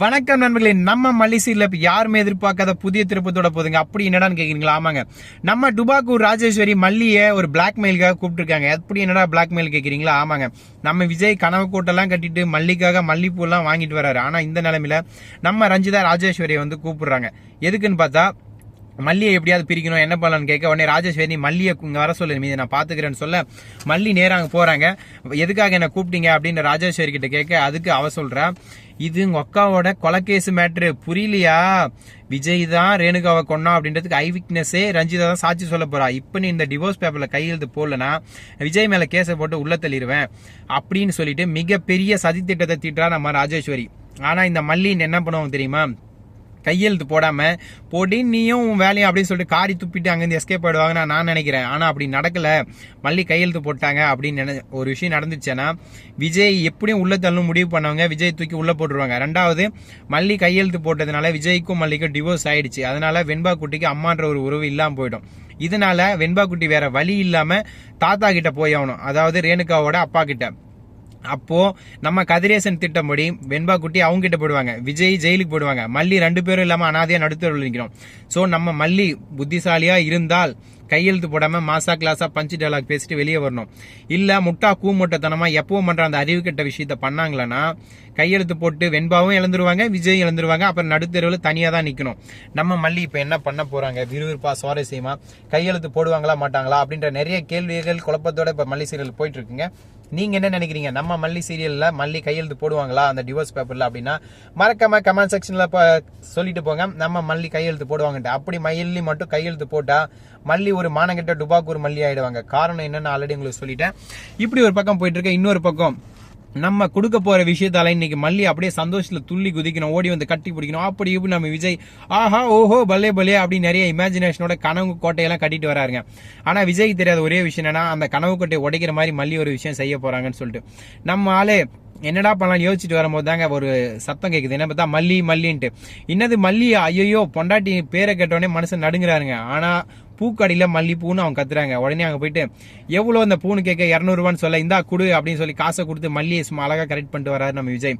வணக்கம் நண்பர்களே நம்ம மல்லிசீரில் இப்போ யாருமே எதிர்பார்க்காத புதிய திருப்பத்தோட போதுங்க. அப்படி என்னடான்னு கேட்குறீங்களா ஆமாங்க. நம்ம டுபாக்கூர் ராஜேஸ்வரி மல்லியை ஒரு பிளாக்மெயிலுக்காக கூப்பிட்டுருக்காங்க. எப்படி என்னடா பிளாக்மெயில் கேட்குறீங்களா ஆமாங்க. நம்ம விஜய் கனவு கோட்டெல்லாம் கட்டிட்டு மல்லிக்காக மல்லிப்பூலாம் வாங்கிட்டு வராரு. ஆனால் இந்த நிலமையில நம்ம ரஞ்சிதா ராஜேஸ்வரியை வந்து கூப்பிடுறாங்க. எதுக்குன்னு பார்த்தா மல்லியை எப்படியாவது பிரிக்கணும் என்ன பண்ணலாம்னு கேட்க உடனே ராஜேஸ்வரி மல்லியை இங்கே வர சொல்லு மீது நான் பார்த்துக்கிறேன்னு சொல்ல. மல்லி நேராக அங்கே போகிறாங்க எதுக்காக என்ன கூப்பிட்டீங்க? அப்படின்னு ராஜேஸ்வரி கிட்ட கேட்க அதுக்கு அவ சொல்கிறா இது உங்கள் அக்காவோட கொலகேஸ் மேட்ரு புரியலையா? விஜய் தான் ரேணுகாவை கொண்டா அப்படின்றதுக்கு ஐ விக்னஸே ரஞ்சிதா தான் சாட்சி சொல்ல போறா. இப்போ நீ இந்த டிவோர்ஸ் பேப்பர்ல கையெழுத்து போடலனா விஜய் மேல கேஸை போட்டு உள்ள தள்ளிடுவேன் அப்படின்னு சொல்லிட்டு மிகப்பெரிய சதி திட்டத்தை தீட்டுறா நம்ம ராஜேஸ்வரி. ஆனால் இந்த மல்லின்னு என்ன பண்ணுவோம் தெரியுமா? கையெழுத்து போடாம போட்டி நீயும் உன் வேலையும் அப்படின்னு சொல்லிட்டு காரி துப்பிட்டு அங்கேருந்து எஸ்கேப் ஆயிடுவாங்க நான் நினைக்கிறேன். ஆனால் அப்படி நடக்கல. மல்லி கையெழுத்து போட்டாங்க அப்படின்னு நினை ஒரு விஷயம் நடந்துச்சுன்னா விஜய் எப்படியும் உள்ள தள்ளும் முடிவு பண்ணவங்க விஜய் தூக்கி உள்ள போட்டுருவாங்க. ரெண்டாவது மல்லி கையெழுத்து போட்டதுனால விஜய்க்கும் மல்லிக்கும் டிவோர்ஸ் ஆயிடுச்சு. அதனால வெண்பா குட்டிக்கு அம்மான்ற ஒரு உறவு இல்லாம போயிடும். இதனால வெண்பா குட்டி வேற வழி இல்லாம தாத்தா கிட்ட போய் ஆகணும். அதாவது ரேணுகாவோட அப்பா கிட்ட. அப்போ நம்ம கதிரேசன் திட்டப்படி வெண்பா குட்டி அவங்க கிட்ட போடுவாங்க. விஜய் ஜெயிலுக்கு போடுவாங்க. மல்லி ரெண்டு பேரும் இல்லாம அனாதையா நடுத்தருவில் நிற்கிறோம் சோ நம்ம மல்லி புத்திசாலியா இருந்தால் கையெழுத்து போடாம மாசா கிளாஸா பஞ்சு டைலாக் பேசிட்டு வெளியே வரணும். இல்ல முட்டா கூமொட்டத்தனமா எப்பவும் பண்ற அந்த அறிவு கெட்ட விஷயத்த பண்ணாங்களன்னா கையெழுத்து போட்டு வெண்பாவும் இழந்துருவாங்க விஜயும் இழந்துருவாங்க அப்புறம் நடுத்தெருவில் தனியா தான் நிக்கணும். நம்ம மல்லி இப்ப என்ன பண்ண போறாங்க? விறுவிறுப்பா சுவாரஸ்யமா கையெழுத்து போடுவாங்களா மாட்டாங்களா அப்படின்ற நிறைய கேள்விகள் குழப்பத்தோட இப்ப மல்லி சீரியல் போயிட்டு இருக்குங்க. நீங்க என்ன நினைக்கிறீங்க? நம்ம மல்லி சீரியல்ல மல்லி கையெழுத்து போடுவாங்களா? அந்த டிவோர்ஸ் பேப்பர்ல அப்படின்னா மறக்காம கமெண்ட் செக்ஷன்ல சொல்லிட்டு போங்க. நம்ம மல்லி கையெழுத்து போடுவாங்கன்ட்டு. அப்படி மல்லி மட்டும் கையெழுத்து போட்டா மல்லி ஒரு மானங்கிட்ட டுபாக்கூர் மல்லி ஆயிடுவாங்க. காரணம் என்னன்னு ஆல்ரெடி உங்களுக்கு சொல்லிட்டேன். இப்படி ஒரு பக்கம் போயிட்டு இருக்க இன்னொரு பக்கம் நம்ம கொடுக்க போற விஷயத்தால இன்னைக்கு மல்லி அப்படியே சந்தோஷத்துல துள்ளி குதிக்கணும் ஓடி வந்து கட்டி பிடிக்கணும். அப்படி இப்படி நம்ம விஜய் ஆஹா ஓஹோ பலே பலே அப்படி நிறைய இமேஜினேஷனோட கனவு கோட்டையெல்லாம் கட்டிட்டு வராருங்க. ஆனா விஜய்க்கு தெரியாத ஒரே விஷயம் என்னன்னா அந்த கனவு கோட்டை உடைக்கிற மாதிரி மல்லி ஒரு விஷயம் செய்ய போறாங்கன்னு சொல்லிட்டு. நம்ம ஆளே என்னடா பண்ணலாம் யோசிச்சுட்டு வரும்போது தாங்க ஒரு சத்தம் கேக்குது. என்ன பார்த்தா மல்லி மல்லின்ட்டு. இன்னது மல்லி? ஐயோ பொண்டாட்டி பேரை கேட்டோடனே மனுஷன் நடுங்குறாருங்க. ஆனா பூக்கடையில் மல்லிப்பூன்னு அவங்க கத்துறாங்க. உடனே அங்கே போயிட்டு எவ்வளோ அந்த பூன்னு கேட்க இரநூறுவான்னு சொல்ல இந்தா குடு அப்படின்னு சொல்லி காசை கொடுத்து மல்லியை சும்மா அழகாக கரெக்ட் பண்ணிட்டு வராரு நம்ம விஜய்.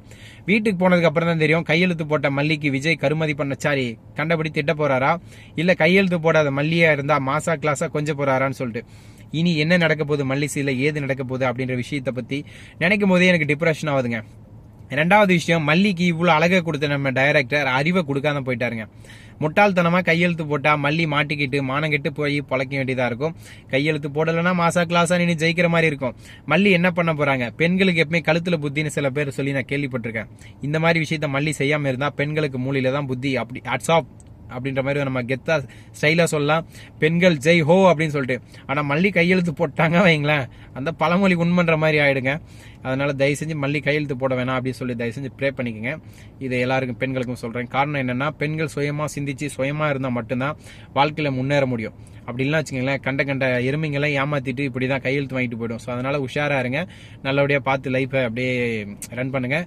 வீட்டுக்கு போனதுக்கு அப்புறம் தான் தெரியும் கையெழுத்து போட்ட மல்லிக்கு விஜய் கருமதி பண்ண சாரி கண்டபடி திட்ட போறாரா? இல்லை கையெழுத்து போடாத மல்லியாக இருந்தால் மாசா கிளாஸாக கொஞ்சம் போறாரான்னு சொல்லிட்டு. இனி என்ன நடக்க போகுது? மல்லிசையில் ஏது நடக்க போகுது? அப்படின்ற விஷயத்தை பற்றி நினைக்கும் போதே எனக்கு டிப்ரெஷன் ஆகுதுங்க. ரெண்டாவது விஷயம் மல்லிக்கு இவ்வளோ அழகை கொடுத்த நம்ம டைரக்டர் அறிவை கொடுக்காம போயிட்டாருங்க. முட்டாள்தனமாக கையெழுத்து போட்டால் மல்லி மாட்டிக்கிட்டு மானங்கெட்டு போய் பழக்க வேண்டியதாக இருக்கும். கையெழுத்து போடலைன்னா மாசா கிளாஸாக நின்று ஜெயிக்கிற மாதிரி இருக்கும். மல்லி என்ன பண்ண போகிறாங்க பெண்களுக்கு எப்பவுமே கழுத்தில் புத்தின்னு சில பேர் சொல்லி நான் கேள்விப்பட்டிருக்கேன். இந்த மாதிரி விஷயத்த மல்லி செய்யாமல் இருந்தால் பெண்களுக்கு மூலையில் தான் புத்தி அப்படி அட்ஸ் ஆஃப் அப்படின்ற மாதிரி நம்ம கெத்தா ஸ்டைலாக சொல்லலாம். பெண்கள் ஜெய் ஹோ அப்படின்னு சொல்லிட்டு. ஆனா மல்லி கையெழுத்து போட்டாங்க வைங்களேன். அந்த பழமொழி உண்மன்ற மாதிரி ஆயிடுங்க. அதனால தயவு செஞ்சு மல்லி கையெழுத்து போட வேணாம் அப்படின்னு சொல்லி தயவு செஞ்சு ப்ரே பண்ணிக்கோங்க. இதை எல்லாருக்கும் பெண்களுக்கும் சொல்றேன். காரணம் என்னன்னா பெண்கள் சுயமா சிந்திச்சு சுயமா இருந்தா மட்டும்தான் வாழ்க்கையில முன்னேற முடியும். அப்படின்லாம் வச்சுக்கோங்களேன் கண்ட கண்ட எருமைங்களை ஏமாத்திட்டு இப்படி தான் கையெழுத்து வாங்கிட்டு போயிடும். ஸோ அதனால உஷாரா இருங்க. நல்லபடியாக பார்த்து லைஃப்பை அப்படியே ரன் பண்ணுங்க.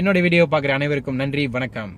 என்னோட வீடியோ பார்க்குற அனைவருக்கும் நன்றி வணக்கம்.